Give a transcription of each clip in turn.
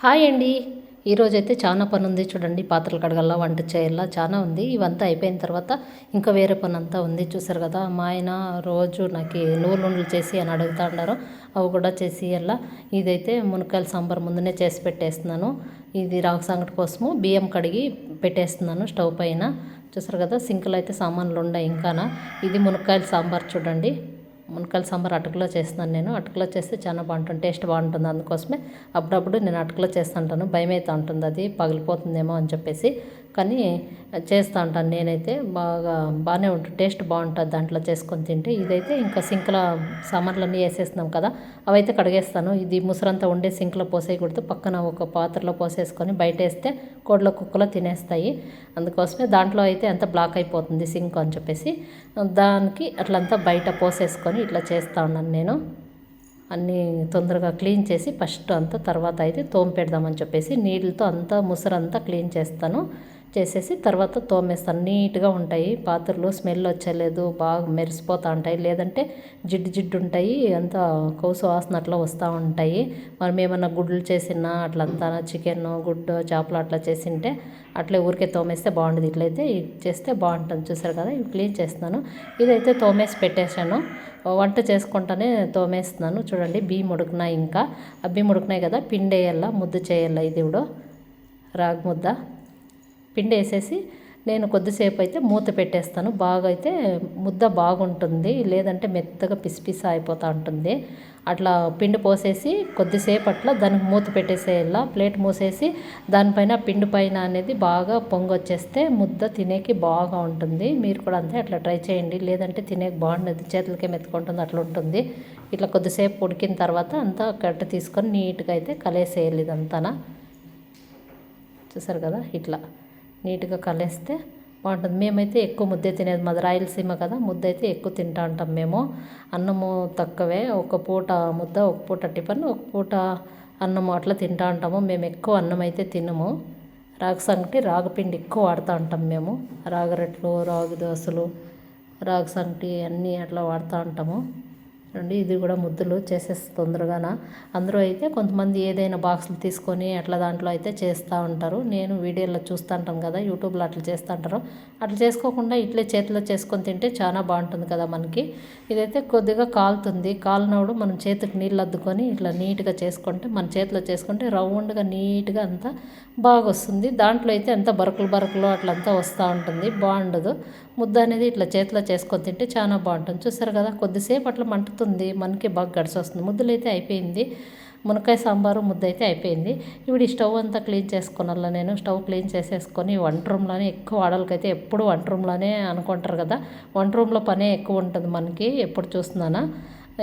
Hi అండి. ఈరోజైతే చాలా పని ఉంది చూడండి. పాత్రలు కడగల్లా వంట చేయాలా చాలా ఉంది. ఇవంతా అయిపోయిన తర్వాత ఇంకా వేరే పని అంతా ఉంది. చూసారు కదా మా ఆయన రోజు నాకు నూనెలు చేసి అని అడుగుతా ఉన్నారు అవి కూడా చేసి ఇవ్వాలా ఇదైతే మునక్కాయల సాంబార్ ముందునే చేసి పెట్టేస్తున్నాను. ఇది రాగు సంగటి కోసము బియ్యం కడిగి పెట్టేస్తున్నాను స్టవ్ పైన. చూసారు కదా సింకులు అయితే సామాన్లు ఉన్నాయి ఇంకానా. ఇది మునక్కాయల సాంబార్ చూడండి. మునక్కాయల సాంబార్ అటుకులో చేస్తున్నాను నేను. అటుకులో చేస్తే చాలా బాగుంటుంది టేస్ట్ బాగుంటుంది. అందుకోసమే అప్పుడప్పుడు నేను అటుకులో చేస్తుంటాను. భయం అయితే ఉంటుంది అది పగిలిపోతుందేమో అని చెప్పేసి. కానీ చేస్తూ ఉంటాను. నేనైతే బాగా బాగానే ఉంటుంది టేస్ట్ బాగుంటుంది దాంట్లో చేసుకొని తింటే. ఇదైతే ఇంకా సింక్లో సామాన్లన్నీ వేసేస్తున్నాం కదా అవైతే కడిగేస్తాను. ఇది ముసరంతా ఉండే సింక్లో పోసేయకూడదు. పక్కన ఒక పాత్రలో పోసేసుకొని బయట వేస్తే కోడ్ల కుక్కలో తినేస్తాయి. అందుకోసమే దాంట్లో అయితే అంత బ్లాక్ అయిపోతుంది సింక్ అని చెప్పేసి. దానికి అట్లంతా బయట పోసేసుకొని ఇట్లా చేస్తూ ఉన్నాను నేను. అన్నీ తొందరగా క్లీన్ చేసి ఫస్ట్ అంతా తర్వాత అయితే తోమ పెడదామని చెప్పేసి నీళ్ళతో అంతా ముసరంతా క్లీన్ చేస్తాను. చేసేసి తర్వాత తోమేస్తాను. నీట్గా ఉంటాయి. పాత్రలు స్మెల్ వచ్చలేదు. బాగా మెరిసిపోతూ ఉంటాయి. లేదంటే జిడ్డు జిడ్డు ఉంటాయి. అంతా కౌసు వాసన అట్లా వస్తూ ఉంటాయి. మనం ఏమన్నా గుడ్లు చేసినా అట్లంతా చికెన్ గుడ్డు చేపలు అట్లా చేసింటే అట్లే ఊరికే తోమేస్తే బాగుంటుంది ఇట్లయితే చేస్తే బాగుంటుంది. చూసారు కదా? ఇవి క్లీన్ చేస్తున్నాను. ఇదైతే తోమేసి పెట్టేశాను. వంట చేసుకుంటానే తోమేస్తున్నాను. చూడండి బియ్యం ఉడుకున్నాయి ఇంకా. ఆ బియ్యం ఉడుకున్నాయి కదా? పిండి వేయాల ముద్ద చేయాల? ఇది కూడా. రాగి ముద్ద. పిండి వేసేసి నేను కొద్దిసేపు అయితే మూత పెట్టేస్తాను. బాగా అయితే ముద్ద బాగుంటుంది. లేదంటే మెత్తగా పిసిపిస అయిపోతూ ఉంటుంది. అట్లా పిండి పోసేసి కొద్దిసేపు అట్లా దానికి మూత పెట్టేసేలా ప్లేట్ మూసేసి దానిపైన పిండి పైన అనేది బాగా పొంగొచ్చేస్తే ముద్ద తినేకి బాగా ఉంటుంది. మీరు కూడా అంతే అట్లా ట్రై చేయండి. లేదంటే తినేకి బాగుండదు. చేతులకే మెత్తుకుంటుంది అట్లా ఉంటుంది. ఇట్లా కొద్దిసేపు ఉడికిన తర్వాత అంతా కట్ట తీసుకొని నీట్గా అయితే కలేసేయాలి ఇదంతా చూసారు కదా? ఇట్లా. నీట్గా కలిస్తే బాగుంటుంది. మేమైతే ఎక్కువ ముద్దే తినేది మాది రాయలసీమ కదా ముద్ద అయితే ఎక్కువ తింటా ఉంటాం మేము. అన్నము తక్కువే ఒక పూట ముద్ద ఒక పూట టిఫన్ ఒక పూట అన్నము అట్లా తింటా ఉంటాము మేము ఎక్కువ అన్నం అయితే తినము. రాగి సంగటి రాగిపిండి ఎక్కువ వాడుతూ ఉంటాం మేము. రాగరట్లు రాగి దోశలు రాగి సంగటి అన్నీ అట్లా వాడుతూ ఉంటాము చూడండి ఇది కూడా ముద్దులు చేసేసి తొందరగాన. అందరూ అయితే కొంతమంది ఏదైనా బాక్సులు తీసుకొని అట్లా దాంట్లో అయితే చేస్తూ ఉంటారు. నేను వీడియోలో చూస్తుంటాను కదా యూట్యూబ్లో అట్లా చేస్తూ ఉంటారు. అట్లా చేసుకోకుండా ఇట్లే చేతిలో చేసుకొని తింటే చాలా బాగుంటుంది కదా మనకి. ఇదైతే కొద్దిగా కాలుతుంది. కాలినప్పుడు మనం చేతికి నీళ్ళు అద్దుకొని ఇట్లా నీట్గా చేసుకుంటే మన చేతిలో చేసుకుంటే రౌండ్గా నీట్గా అంతా బాగా వస్తుంది దాంట్లో అయితే అంత బరకలు బరకలు అట్లంతా వస్తూ ఉంటుంది. బాగుండదు. ముద్ద అనేది ఇట్లా చేతిలో చేసుకొని తింటే చాలా బాగుంటుంది. చూస్తారు కదా కొద్దిసేపు అట్లా మంటుతుంది మనకి బాగా గడిచొస్తుంది ముద్దలు అయితే అయిపోయింది. మునక్కాయ సాంబారు ముద్ద అయితే అయిపోయింది. ఇప్పుడు ఈ స్టవ్ అంతా క్లీన్ చేసుకోనాల నేను? స్టవ్ క్లీన్ చేసేసుకొని వంట రూమ్లోనే ఎక్కువ ఆడలకైతే ఎప్పుడు వంట రూమ్లోనే అనుకుంటారు కదా వంట రూమ్లో పనే ఎక్కువ ఉంటుంది మనకి ఎప్పుడు చూస్తున్నానా?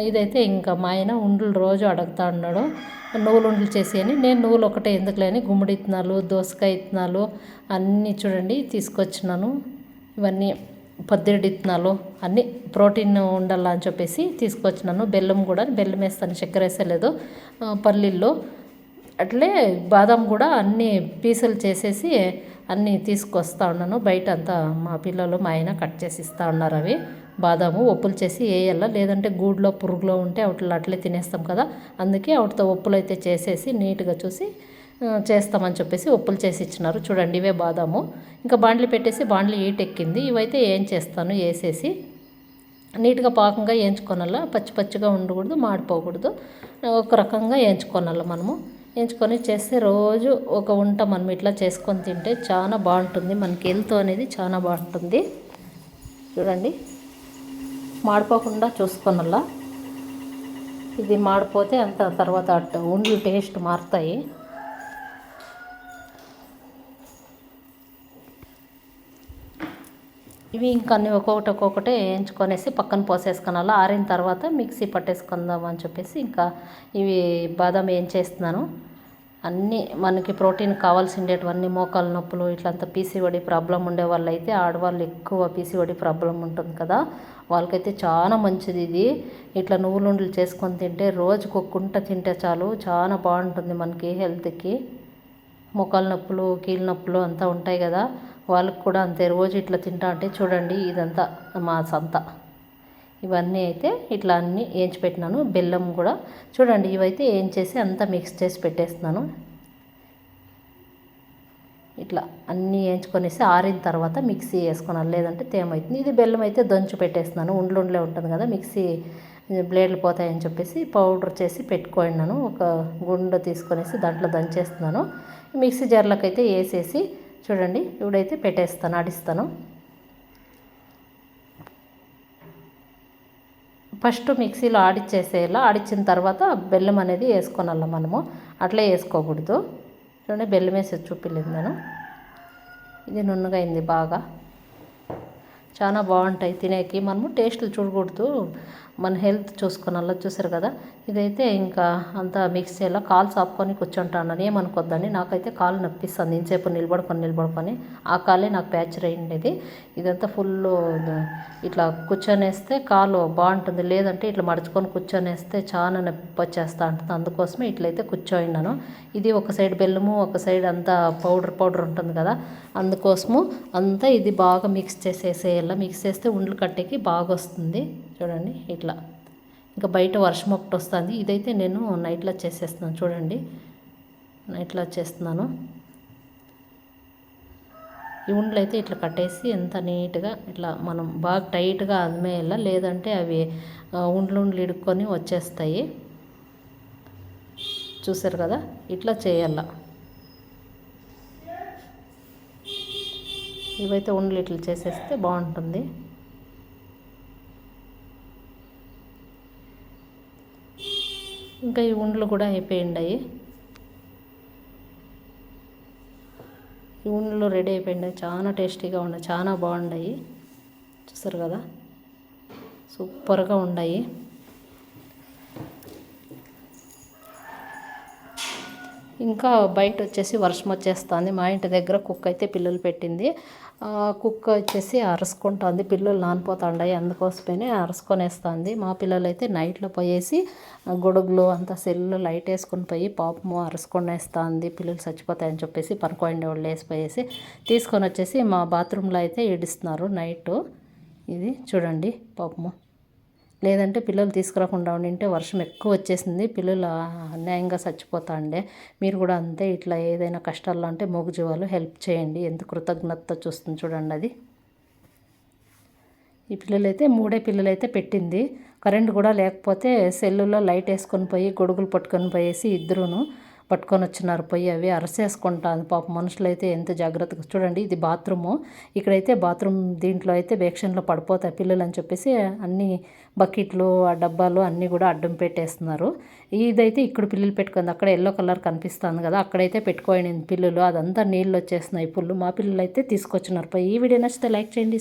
ఇదైతే ఇంకా మా ఆయన ఉండలు రోజు అడుగుతా ఉన్నాడు నువ్వులు ఉండలు చేసి అని. నేను నువ్వులు ఒకటే ఎందుకులేని గుమ్మడి ఇత్తనాలు దోసకాయ ఇత్తనాలు అన్నీ చూడండి తీసుకొచ్చినాను. ఇవన్నీ పద్దెనిమిది ఇత్తనాలు అన్నీ ప్రోటీన్ ఉండాలని అని చెప్పేసి తీసుకొచ్చినాను. బెల్లం కూడా బెల్లం వేస్తాను చక్కెర వేసలేదు. పల్లీల్లో అట్లే బాదం కూడా అన్ని పీసులు చేసేసి అన్నీ తీసుకొస్తా ఉన్నాను. బయట అంతా మా పిల్లలు మా ఆయన కట్ చేసి ఇస్తూ ఉన్నారు అవి. బాదాము ఒప్పులు చేసి వేయాల? లేదంటే గూడులో పురుగులో ఉంటే వాటిలో అట్లే తినేస్తాం కదా. అందుకే వాటితో ఒప్పులు అయితే చేసేసి నీట్గా చూసి చేస్తామని చెప్పేసి ఒప్పులు చేసి ఇచ్చినారు. చూడండి ఇవే బాదాము. ఇంకా బాండ్లు పెట్టేసి బాండ్లు ఈట్ ఎక్కింది. ఇవైతే ఏం చేస్తాను? వేసేసి నీట్గా పాకంగా వేయించుకోనల్ల పచ్చి పచ్చిగా ఉండకూడదు మాడిపోకూడదు. ఒక రకంగా వేయించుకోనల్ల మనము. వేయించుకొని చేస్తే రోజు ఒక వంట మనం ఇట్లా చేసుకొని తింటే చాలా బాగుంటుంది. మనకి హెల్త్ అనేది చాలా బాగుంటుంది. చూడండి. మాడిపోకుండా చూసుకోనల్లా ఇది మాడిపోతే అంత తర్వాత అట్ట ఉండ్లు టేస్ట్ మారుతాయి. ఇవి ఇంకా అన్ని ఒక్కొక్కటి ఒక్కొక్కటి వేయించుకొనేసి పక్కన పోసేసుకున్నాలా ఆరిన తర్వాత మిక్సీ పట్టేసుకుందాం అని చెప్పేసి ఇంకా ఇవి బాదం ఏం చేస్తున్నాను. అన్నీ మనకి ప్రోటీన్ కావాల్సిండేటివన్నీ మోకాలు నొప్పులు ఇట్లంతా పీసీఓడి ప్రాబ్లం ఉండే వాళ్ళు అయితే ఆడవాళ్ళు ఎక్కువ పీసీఓడి ప్రాబ్లం ఉంటుంది కదా. వాళ్ళకైతే చాలా మంచిది ఇది. ఇట్లా నువ్వులుండలు చేసుకొని తింటే రోజుకు కుంట తింటే చాలు. చాలా బాగుంటుంది మనకి హెల్త్కి. మోకాలు నొప్పులు కీళ్ళ నొప్పులు అంతా ఉంటాయి కదా. వాళ్ళకి కూడా అంతే రోజు ఇట్లా తింటా అంటే చూడండి ఇదంతా మా సంత. ఇవన్నీ అయితే ఇట్లా అన్నీ వేయించి పెట్టినాను బెల్లం కూడా. చూడండి ఇవైతే ఏం చేసి అంతా మిక్స్ చేసి పెట్టేస్తున్నాను. ఇట్లా అన్నీ వేయించుకొనేసి ఆరిన తర్వాత మిక్సీ వేసుకున్నాను లేదంటే తేమ అవుతుంది ఇది బెల్లం అయితే దంచు పెట్టేస్తున్నాను ఉండ్లు ఉంటుంది కదా మిక్సీ బ్లేడ్లు పోతాయని చెప్పేసి పౌడర్ చేసి పెట్టుకున్నాను. ఒక గుండె తీసుకొనేసి దాంట్లో దంచేస్తున్నాను. మిక్సీ జార్లోకి అయితే వేసేసి చూడండి ఇప్పుడైతే పెట్టేస్తాను ఆడిస్తాను ఫస్ట్ మిక్సీలో ఆడిచ్చేసేలా ఆడిచ్చిన తర్వాత బెల్లం అనేది వేసుకోనల్ల మనము. అట్లే వేసుకోకూడదు. చూడండి బెల్లం వేసి చూపిలేదు నేను. ఇది నున్నగా అయింది బాగా. చాలా బాగుంటాయి తినేకి. మనము టేస్ట్లు చూడకూడదు. మన హెల్త్ చూసుకోనాలో చూసారు కదా. ఇదైతే ఇంకా అంతా మిక్స్ చేయాలి. కాలు సాపుకొని కూర్చుంటానని ఏమనుకోద్దండి. నాకైతే కాలు నొప్పిస్తుంది. ఇంతసేపు నిలబడుకొని నిలబడుకొని ఆ కాలే నాకు ప్యాచర్ అయ్యిండేది ఇదంతా ఫుల్ ఇట్లా కూర్చొనేస్తే కాలు బాగుంటుంది. లేదంటే ఇట్లా మడుచుకొని కూర్చొనేస్తే చాలా నొప్పి వచ్చేస్తా ఉంటుంది. అందుకోసమే ఇట్లయితే కూర్చోయినాను ఇది ఒక సైడ్ బెల్లము ఒక సైడ్ అంతా పౌడర్ పౌడర్ ఉంటుంది కదా. అందుకోసము అంతా ఇది బాగా మిక్స్ చేసేసేయాలి. మిక్స్ చేస్తే ఉండ్లు కట్టేకి బాగా వస్తుంది చూడండి ఇట్లా. ఇంకా బయట వర్షం ఒకటి వస్తుంది. ఇదైతే నేను నైట్లో చేసేస్తున్నాను. చూడండి. నైట్లో చేస్తున్నాను. ఈ ఉండలు అయితే ఇట్లా కట్టేసి ఎంత నీట్గా ఇట్లా మనం బాగా టైట్గా అదిమేయాల లేదంటే అవి ఉండ్లు ఉండ్లు ఇడుక్కొని వచ్చేస్తాయి. చూసారు కదా? ఇట్లా చేయాల? ఇవైతే ఉండలు ఇట్లా చేసేస్తే బాగుంటుంది. ఇంకా ఈ ఉండలు కూడా అయిపోయిండాయి ఈ ఉండలు రెడీ అయిపోయిండాయి చాలా టేస్టీగా ఉన్నాయి. చాలా బాగున్నాయి. చూసారు కదా? సూపర్గా ఉన్నాయి. ఇంకా బయట వచ్చేసి వర్షం వచ్చేస్తుంది. మా ఇంటి దగ్గర కుక్క అయితే పిల్లలు పెట్టింది. కుక్క వచ్చేసి అరుసుకుంటుంది. పిల్లలు నానిపోతుండాయి అందుకోసమే అరుసుకొనేస్తుంది. మా పిల్లలు అయితే నైట్లో పోయేసి గొడుగులు అంతా సెల్లు లైట్ వేసుకొని పోయి పాపము అరుసుకొనేస్తుంది. పిల్లలు చచ్చిపోతాయని చెప్పేసి పనుకోండి వాళ్ళు వేసిపోయేసి తీసుకొని వచ్చేసి మా బాత్రూంలో అయితే ఏడుస్తున్నారు నైట్. ఇది చూడండి పాపము. లేదంటే పిల్లలు తీసుకురాకుండా ఉండింటే వర్షం ఎక్కువ వచ్చేసింది. పిల్లలు అన్యాయంగా చచ్చిపోతాండే. మీరు కూడా అంతే ఇట్లా ఏదైనా కష్టాల్లో అంటే మూగజీవాలు హెల్ప్ చేయండి. ఎంత కృతజ్ఞత చూస్తుంది చూడండి అది. ఈ పిల్లలైతే మూడే పిల్లలైతే పెట్టింది. కరెంట్ కూడా లేకపోతే సెల్లులో లైట్ వేసుకొని పోయి గొడుగులు పట్టుకొని పోయేసి ఇద్దరును పట్టుకొని వచ్చినారు పోయి అవి అరసేసుకుంటాను పాప మనుషులైతే ఎంత జాగ్రత్తగా చూడండి ఇది బాత్రూము. ఇక్కడైతే బాత్రూమ్ దీంట్లో అయితే బేక్షన్లో పడిపోతాయి పిల్లలు అని చెప్పేసి అన్ని బకెట్లు ఆ డబ్బాలు అన్నీ కూడా అడ్డం పెట్టేస్తున్నారు. ఇదైతే ఇక్కడ పిల్లలు పెట్టుకుంది. అక్కడ ఎల్లో కలర్ కనిపిస్తుంది కదా అక్కడైతే పెట్టుకోండి పిల్లలు. అదంతా నీళ్ళు వచ్చేస్తున్నాయి. పుల్లు మా పిల్లలు అయితే తీసుకొచ్చినారు. పోయి ఈ వీడియో నచ్చితే లైక్ చేయండి